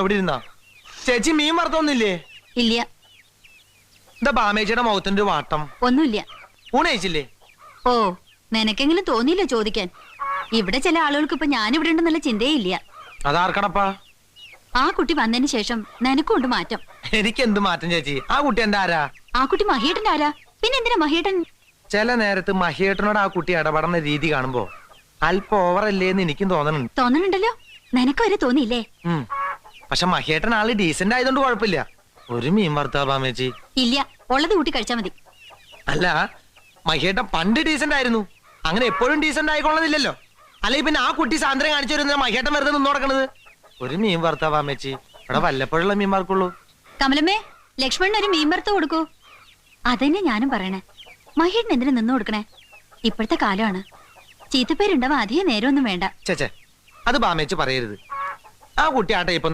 എവിടെ ഇരുന്നാ ചേച്ചി മീൻ വറുത്തൊന്നില്ലേ ഇല്ല. എന്താ ബാമേച്ചിയുടെ മുഖത്തിന്റെ ഒരു വാട്ടം. ഒന്നുമില്ല. ഊണയിച്ചില്ലേ ഓ നിനക്കെങ്കിലും തോന്നിയില്ല ചോദിക്കാൻ? ഇവിടെ ചില ആളുകൾക്ക് ഇപ്പൊ ഞാനിവിടെ ഉണ്ടെന്നുള്ള ചിന്തയില്ല. അതാർക്കണപ്പാ ആ കുട്ടി വന്നതിന് ശേഷം നിനക്കുണ്ട് മാറ്റം. എനിക്ക് എന്ത് മാറ്റം ചേച്ചി? ആ കുട്ടി എന്റെ ആരാ? ആ കുട്ടി മഹിയേട്ടൻ ആരാ? പിന്നെ എന്തിനാ മഹിയേട്ടൻ? ചില നേരത്ത് മഹിയേട്ടനോട് ആ കുട്ടി ഇടപെടുന്ന രീതി കാണുമ്പോ അല്പം ഓവറല്ലേന്ന് എനിക്കും തോന്നണുണ്ട്. തോന്നണുണ്ടല്ലോ? നിനക്ക് വരെ തോന്നിയില്ലേ. പക്ഷെ മഹേട്ടൻ ആൾ ഡീസന്റ് ആയതുകൊണ്ട് കുഴപ്പമില്ല. ഒരു മീൻ വറുത്താ പാമേച്ചി ഇല്ല ഉള്ളത് കൂട്ടി കഴിച്ചാ മതി. അല്ല മഹേട്ടൻ പണ്ട് ഡീസന്റ് ആയിരുന്നു. അങ്ങനെ എപ്പോഴും ഡീസന്റ് ആയിക്കൊള്ളുന്നില്ലല്ലോ അല്ലെങ്കിൽ പിന്നെ ആ കുട്ടി സാന്ദ്രം കാണിച്ചു വരുന്ന മഹിയേട്ടൻ വെറുതെ നിന്ന് നടക്കണത് ഒരു മീൻ വറുത്താ പാമേച്ചി ഇവിടെ വല്ലപ്പോഴുള്ള മീൻ വറുക്കുള്ളൂ കമലമ്മേ ലക്ഷ്മണൻ ഒരു മീൻ വറുത്ത് കൊടുക്കൂ. അതന്നെ ഞാനും പറയണേ. മഹിയേട്ടൻ എന്തിനു നിന്ന് കൊടുക്കണേ? ഇപ്പോഴത്തെ കാലമാണ്. ചീത്തപ്പേരുണ്ടാവാ അധികം നേരമൊന്നും വേണ്ട. ചേച്ചേ അത് ബാമേച്ച് പറയരുത്. ആ കുട്ടി ആട്ടെ ഇപ്പൊ